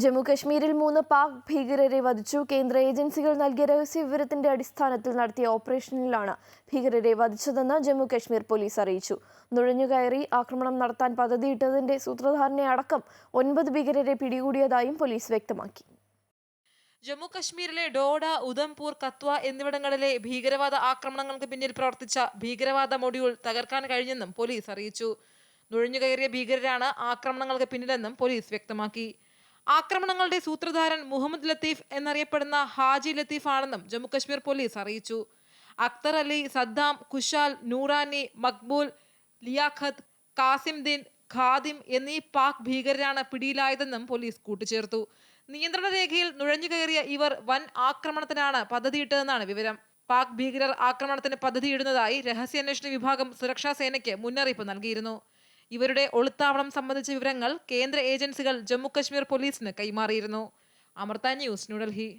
ജമ്മു കശ്മീരിൽ മൂന്ന് പാക് ഭീകരരെ വധിച്ചു. കേന്ദ്ര ഏജൻസികൾ നൽകിയ രഹസ്യ വിവരത്തിന്റെ അടിസ്ഥാനത്തിൽ നടത്തിയ ഓപ്പറേഷനിലാണ് ഭീകരരെ വധിച്ചതെന്ന് ജമ്മു കശ്മീർ പോലീസ് അറിയിച്ചു. നുഴഞ്ഞുകയറി ആക്രമണം നടത്താൻ പദ്ധതിയിട്ടതിന്റെ അടക്കം ഒൻപത് ഭീകരരെ പിടികൂടിയതായും പോലീസ് വ്യക്തമാക്കി. ജമ്മു കശ്മീരിലെ ഡോഡ ഉധംപൂർ കത്വ എന്നിവിടങ്ങളിലെ ഭീകരവാദ ആക്രമണങ്ങൾക്ക് പിന്നിൽ പ്രവർത്തിച്ച ഭീകരവാദ മൊഡ്യൂൾ തകർക്കാൻ കഴിഞ്ഞെന്നും പോലീസ് അറിയിച്ചു. നുഴഞ്ഞുകയറിയ ഭീകരരാണ് ആക്രമണങ്ങൾക്ക് പിന്നിലെന്നും പോലീസ് വ്യക്തമാക്കി. ആക്രമണങ്ങളുടെ സൂത്രധാരൻ മുഹമ്മദ് ലത്തീഫ് എന്നറിയപ്പെടുന്ന ഹാജി ലത്തീഫ് ആണെന്നും ജമ്മുകശ്മീർ പോലീസ് അറിയിച്ചു. അക്തർ അലി സദ്ദാം കുശാൽ നൂറാനി മക്ബൂൽ ലിയാഖത്ത് കാസിംദീൻ ഖാദിം എന്നീ പാക് ഭീകരരാണ് പിടിയിലായതെന്നും പോലീസ് കൂട്ടിച്ചേർത്തു. നിയന്ത്രണ രേഖയിൽ നുഴഞ്ഞു കയറിയ ഇവർ വൻ ആക്രമണത്തിനാണ് പദ്ധതിയിട്ടതെന്നാണ് വിവരം. പാക് ഭീകരർ ആക്രമണത്തിന് പദ്ധതിയിടുന്നതായി രഹസ്യാന്വേഷണ വിഭാഗം സുരക്ഷാ സേനയ്ക്ക് മുന്നറിയിപ്പ് നൽകിയിരുന്നു. ഇവരുടെ ഒളിത്താവളം സംബന്ധിച്ച വിവരങ്ങൾ കേന്ദ്ര ഏജൻസികൾ ജമ്മുകശ്മീർ പോലീസിന് കൈമാറിയിരുന്നു. അമൃത ന്യൂസ് ന്യൂഡൽഹി.